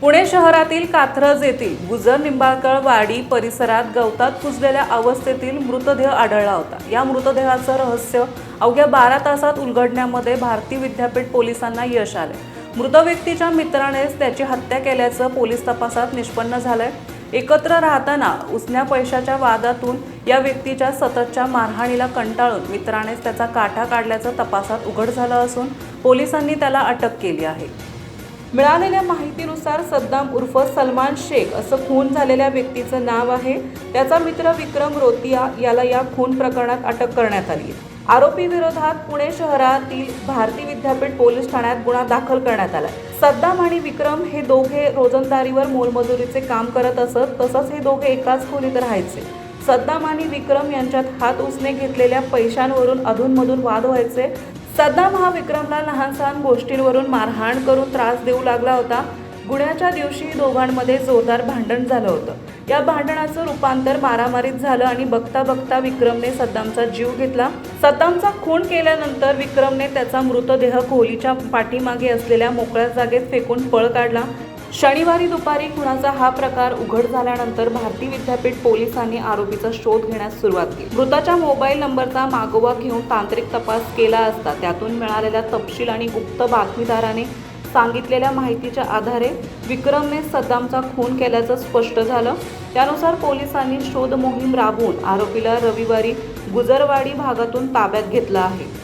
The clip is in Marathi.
Pune शहरातील कात्रज येथील गुजर निंबाळकर वाडी परिसरात गवतात कुजलेल्या अवस्थेतील मृतदेह आढळला होता. या मृतदेहाचं रहस्य अवघ्या बारा तासात उलगडण्यामध्ये भारती विद्यापीठ पोलिसांना यश आले मृत व्यक्तीच्या मित्रानेच त्याची हत्या केल्याचं पोलीस तपासात निष्पन्न झालंय. एकत्र राहताना उसण्या पैशाच्या वादातून या व्यक्तीच्या सततच्या मारहाणीला कंटाळून मित्रानेच त्याचा काठा काढल्याचं तपासात उघड झालं असून पोलिसांनी त्याला अटक केली आहे. मिळालेल्या माहितीनुसार सद्दाम उर्फ सलमान शेख असं खून झालेल्या व्यक्तीचं नाव आहे. त्याचा मित्र विक्रम रोतिया याला या खून प्रकरणात अटक करण्यात आली. आरोपी विरोधात पुणे शहरातील भारती विद्यापीठ पोलीस ठाण्यात गुन्हा दाखल करण्यात आला. सद्दाम आणि विक्रम हे दोघे रोजंदारीवर मोलमजुरीचे काम करत असत तसंच हे दोघे एकाच खोलीत राहायचे. सद्दाम आणि विक्रम यांच्यात हात उसने घेतलेल्या पैशांवरून अधूनमधून वाद व्हायचे. सद्दाम हा विक्रमला लहान सहान गोष्टींवरून मारहाण करून त्रास देऊ लागला होता. गुन्ह्याच्या दिवशी दोघांमध्ये जोरदार भांडण झालं होतं. या भांडणाचं रूपांतर मारामारीत झालं आणि बघता बघता विक्रमने सद्दामचा जीव घेतला. सद्दामचा खून केल्यानंतर विक्रमने त्याचा मृतदेह खोलीच्या पाठीमागे असलेल्या मोकळ्या जागेत फेकून पळ काढला. शनिवारी दुपारी खुनाचा हा प्रकार उघड झाल्यानंतर भारती विद्यापीठ पोलिसांनी आरोपीचा शोध घेण्यास सुरुवात केली. मृताच्या मोबाईल नंबरचा मागोवा घेऊन तांत्रिक तपास केला असता त्यातून मिळालेला तपशील आणि गुप्त बातमीदाराने सांगितलेल्या माहितीच्या आधारे विक्रमने सद्दामचा खून केल्याचं स्पष्ट झालं. त्यानुसार पोलिसांनी शोध मोहीम राबवून आरोपीला रविवारी गुजरवाडी भागातून ताब्यात घेतलं आहे.